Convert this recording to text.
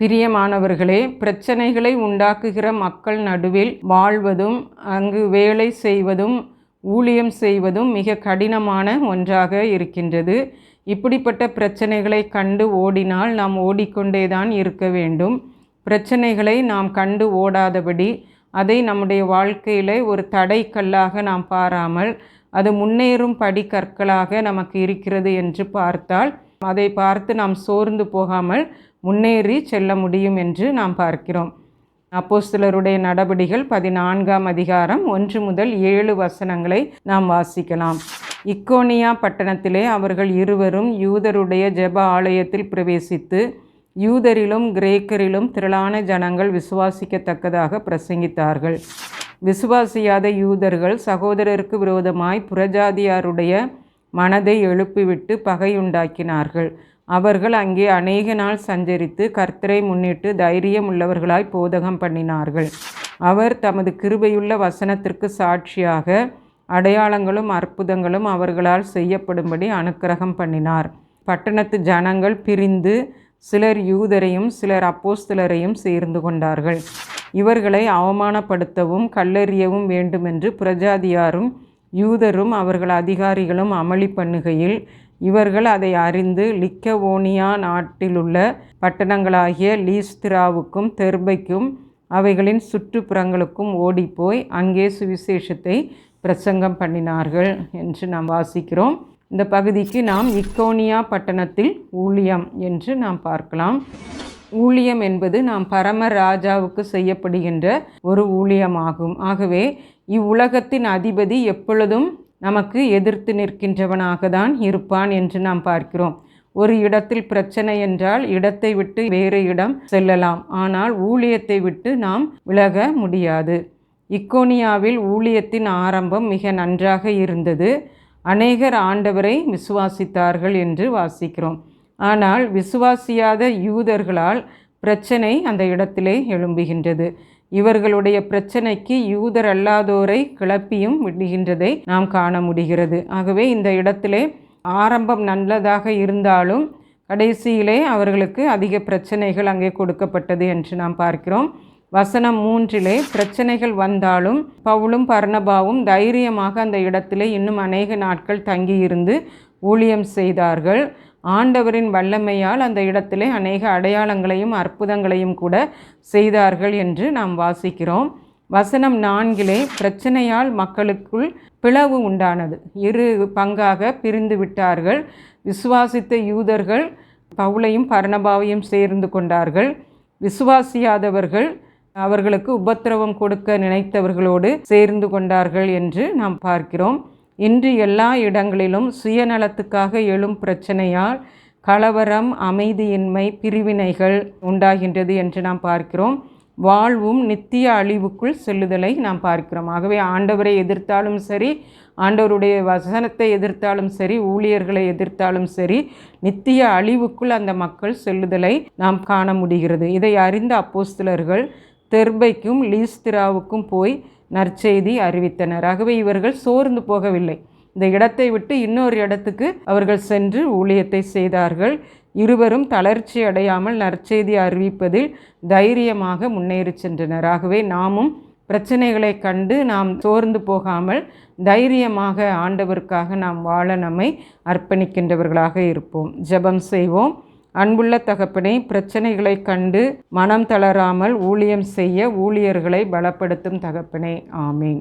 பிரியமானவர்களே பிரச்சனைகளை உண்டாக்குகிற மக்கள் நடுவில் வாழ்வதும் அங்கு வேலை செய்வதும் ஊழியம் செய்வதும் மிக கடினமான ஒன்றாக இருக்கின்றது. இப்படிப்பட்ட பிரச்சனைகளை கண்டு ஓடினால் நாம் ஓடிக்கொண்டே தான் இருக்க வேண்டும். பிரச்சனைகளை நாம் கண்டு ஓடாதபடி அதை நம்முடைய வாழ்க்கையில் ஒரு தடைக்கல்லாக நாம் பாராமல் அது முன்னேறும் படி கற்களாக நமக்கு இருக்கிறது என்று பார்த்தால் அதை பார்த்து நாம் சோர்ந்து போகாமல் முன்னேறி செல்ல முடியும் என்று நாம் பார்க்கிறோம். அப்போஸ்தலருடைய நடபடிகள் பதினான்காம் அதிகாரம் ஒன்று முதல் ஏழு வசனங்களை நாம் வாசிக்கலாம். இக்கோனியா பட்டணத்திலே அவர்கள் இருவரும் யூதருடைய ஜெப ஆலயத்தில் பிரவேசித்து யூதரிலும் கிரேக்கரிலும் திரளான ஜனங்கள் விசுவாசிக்கத்தக்கதாக பிரசங்கித்தார்கள். விசுவாசியாத யூதர்கள் சகோதரருக்கு விரோதமாய் புறஜாதியாருடைய மனதை எழுப்பிவிட்டு பகையுண்டாக்கினார்கள். அவர்கள் அங்கே அநேக நாள் சஞ்சரித்து கர்த்தரை முன்னிட்டு தைரியம் உள்ளவர்களாய் போதகம் பண்ணினார்கள். அவர் தமது கிருபையுள்ள வசனத்திற்கு சாட்சியாக அடையாளங்களும் அற்புதங்களும் அவர்களால் செய்யப்படும்படி அனுக்கிரகம் பண்ணினார். பட்டணத்து ஜனங்கள் பிரிந்து சிலர் யூதரையும் சிலர் அப்போஸ்தலரையும் சேர்ந்து கொண்டார்கள். இவர்களை அவமானப்படுத்தவும் கல்லெறியவும் வேண்டுமென்று பிரஜாதியாரும் யூதரும் அவர்கள் அதிகாரிகளும் அமளி பண்ணுகையில் இவர்கள் அதை அறிந்து லிக்கவோனியா நாட்டிலுள்ள பட்டணங்களாகிய லீஸ்திராவுக்கும் தெர்பைக்கும் அவைகளின் சுற்றுப்புறங்களுக்கும் ஓடிப்போய் அங்கே சுவிசேஷத்தை பிரசங்கம் பண்ணினார்கள் என்று நாம் வாசிக்கிறோம். இந்த பகுதிக்கு நாம் இக்கோனியா பட்டணத்தில் ஊழியம் என்று நாம் பார்க்கலாம். ஊழியம் என்பது நாம் பரம ராஜாவுக்கு செய்யப்படுகின்ற ஒரு ஊழியமாகும். ஆகவே இவ்வுலகத்தின் அதிபதி எப்பொழுதும் நமக்கு எதிர்த்து நிற்கின்றவனாக தான் இருப்பான் என்று நாம் பார்க்கிறோம். ஒரு இடத்தில் பிரச்சனை என்றால் இடத்தை விட்டு வேறு இடம் செல்லலாம். ஆனால் ஊழியத்தை விட்டு நாம் விலக முடியாது. இக்கோனியாவில் ஊழியத்தின் ஆரம்பம் மிக நன்றாக இருந்தது. அநேகர் ஆண்டவரை விசுவாசித்தார்கள் என்று வாசிக்கிறோம். ஆனால் விசுவாசியாத யூதர்களால் பிரச்சனை அந்த இடத்திலே எழும்புகின்றது. இவர்களுடைய பிரச்சனைக்கு யூதர் அல்லாதோரை கிளப்பியும் விடுகின்றதை நாம் காண முடிகிறது. ஆகவே இந்த இடத்திலே ஆரம்பம் நல்லதாக இருந்தாலும் கடைசியிலே அவர்களுக்கு அதிக பிரச்சனைகள் அங்கே கொடுக்கப்பட்டது என்று நாம் பார்க்கிறோம். வசனம் மூன்றிலே பிரச்சனைகள் வந்தாலும் பவுலும் பர்ணபாவும் தைரியமாக அந்த இடத்திலே இன்னும் அநேக நாட்கள் தங்கியிருந்து ஊழியம் செய்தார்கள். ஆண்டவரின் வல்லமையால் அந்த இடத்திலே அநேக அடையாளங்களையும் அற்புதங்களையும் கூட செய்தார்கள் என்று நாம் வாசிக்கிறோம். வசனம் நான்கிலே பிரச்சனையால் மக்களுக்குள் பிளவு உண்டானது. இரு பங்காக பிரிந்து விட்டார்கள். விசுவாசித்த யூதர்கள் பவுலையும் பர்ணபாவையும் சேர்ந்து கொண்டார்கள். விசுவாசியாதவர்கள் அவர்களுக்கு உபத்திரவம் கொடுக்க நினைத்தவர்களோடு சேர்ந்து கொண்டார்கள் என்று நாம் பார்க்கிறோம். இன்று எல்லா இடங்களிலும் சுயநலத்துக்காக எழும் பிரச்சனையால் கலவரம் அமைதியின்மை பிரிவினைகள் உண்டாகின்றது என்று நாம் பார்க்கிறோம். வாழ்வும் நித்திய அழிவுக்குள் செல்லுதலை நாம் பார்க்கிறோம். ஆகவே ஆண்டவரை எதிர்த்தாலும் சரி ஆண்டவருடைய வசனத்தை எதிர்த்தாலும் சரி ஊழியர்களை எதிர்த்தாலும் சரி நித்திய அழிவுக்குள் அந்த மக்கள் செல்லுதலை நாம் காண முடிகிறது. இதை அறிந்த அப்போஸ்தலர்கள் தெர்பைக்கும் லீஸ்திராவுக்கும் போய் நற்செய்தி அறிவித்தனர். ஆகவே இவர்கள் சோர்ந்து போகவில்லை. இந்த இடத்தை விட்டு இன்னொரு இடத்துக்கு அவர்கள் சென்று ஊழியத்தை செய்தார்கள். இருவரும் தளர்ச்சி அடையாமல் நற்செய்தி அறிவிப்பதில் தைரியமாக முன்னேறி சென்றனர். ஆகவே நாமும் பிரச்சனைகளை கண்டு நாம் சோர்ந்து போகாமல் தைரியமாக ஆண்டவருக்காக நாம் வாழ நம்மை அர்ப்பணிக்கின்றவர்களாக இருப்போம். ஜெபம் செய்வோம். அன்புள்ள தகப்பனை பிரச்சனைகளை கண்டு மனம் தளராமல் ஊழியம் செய்ய ஊழியர்களை பலப்படுத்தும் தகப்பனே. ஆமீன்.